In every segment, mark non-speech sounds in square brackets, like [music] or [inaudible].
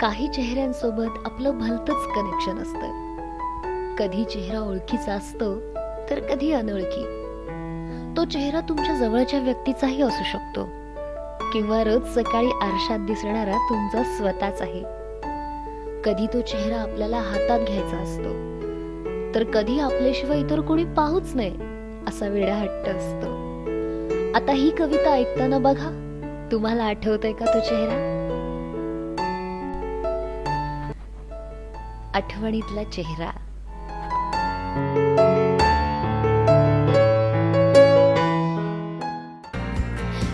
काही चेहऱ्यांसोबत आपलं भलतंच कनेक्शन असतं. कधी चेहरा ओळखीचा असतो तर कधी अनोळखी. तो चेहरा तुमच्या जवळच्या व्यक्तीचाही असू शकतो. किंवा रोज सकाळी आरशात दिसणारा तुमचा स्वतःच आहे कधी तो चेहरा आपल्याला हातात घ्यायचा असतो तर कधी आपल्याशिवाय इतर कोणी पाहूच नये असा वेडा हट्ट असतो. आता ही कविता ऐकताना बघा तुम्हाला आठवतंय का तो चेहरा? आठवणीतला चेहरा.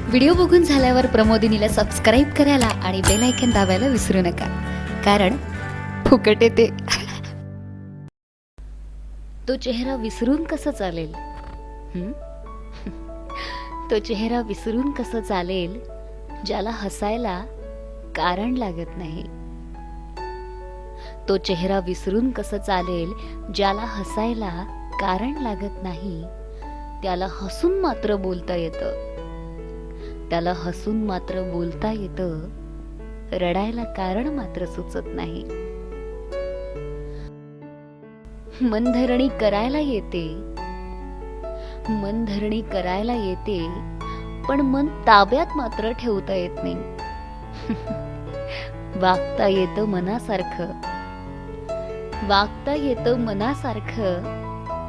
व्हिडिओ बघून झाल्यावर प्रमोदिनीला सबस्क्राईब करायला आणि बेल आयकन दाबायला विसरू नका. कारण फुकट येते. तो चेहरा विसरून कसं चालेल? तो चेहरा विसरून कसं चालेल? ज्याला हसायला कारण लागत नाही. तो चेहरा विसरून कसं चालेल ज्याला हसायला कारण लागत नाही त्याला हसून मात्र बोलता येतं. त्याला हसून मात्र बोलता येतं रडायला कारण मात्र सुचत नाही. मनधरणी करायला येते. मनधरणी करायला येते पण मन ताब्यात मात्र ठेवता येत नाही. [laughs] वागता येतं मनासारखं. वागता येतं मनासारखं.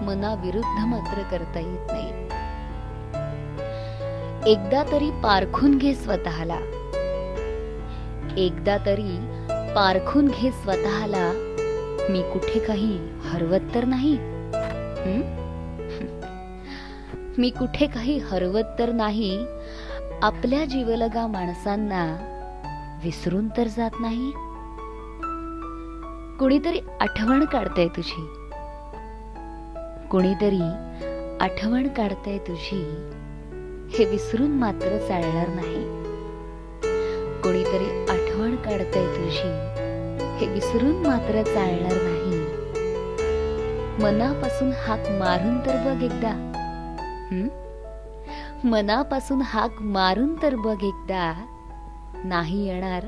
मनाविरुद्ध मात्र करता येत नाही. एकदा तरी पारखून घे स्वतःला. एकदा तरी पारखून घे स्वतःला. मी कुठे काही हरवत तर नाही? [laughs] मी कुठे काही हरवत तर नाही? आपल्या जीवलगा माणसांना विसरून तर जात नाही? कुणीतरी आठवण काढताय तुझी. कुणीतरी आठवण काढताय तुझी. हे विसरून मात्र चालणार नाही. कोणीतरी आठवण काढताय तुझी. हे विसरून मात्र चालणार नाही. मनापासून हाक मारून तर बघ एकदा. मनापासून हाक मारून तर बघ एकदा. नाही येणार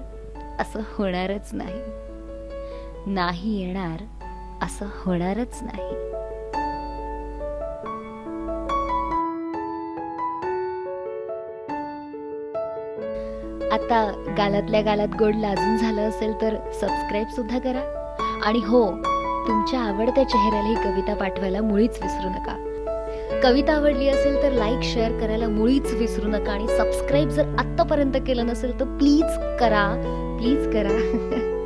असं होणारच नाही. नाही येणार असं होणारच नाही. आता गालातल्या गालात गोड लाजून झालं असेल तर सबस्क्राईब सुद्धा करा. आणि हो तुमच्या आवडत्या चेहऱ्याला ही कविता पाठवायला मुळीच विसरू नका. कविता आवडली असेल तर लाईक शेअर करायला मुळीच विसरू नका. आणि सबस्क्राईब जर आत्तापर्यंत केलं नसेल तर प्लीज करा. प्लीज करा. [laughs]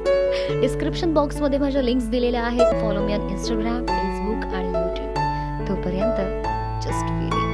डिस्क्रिप्शन बॉक्समध्ये माझ्या लिंक्स दिलेल्या आहेत. Follow me on Instagram Facebook आणि युट्यूब तोपर्यंत जस्ट फिलिंग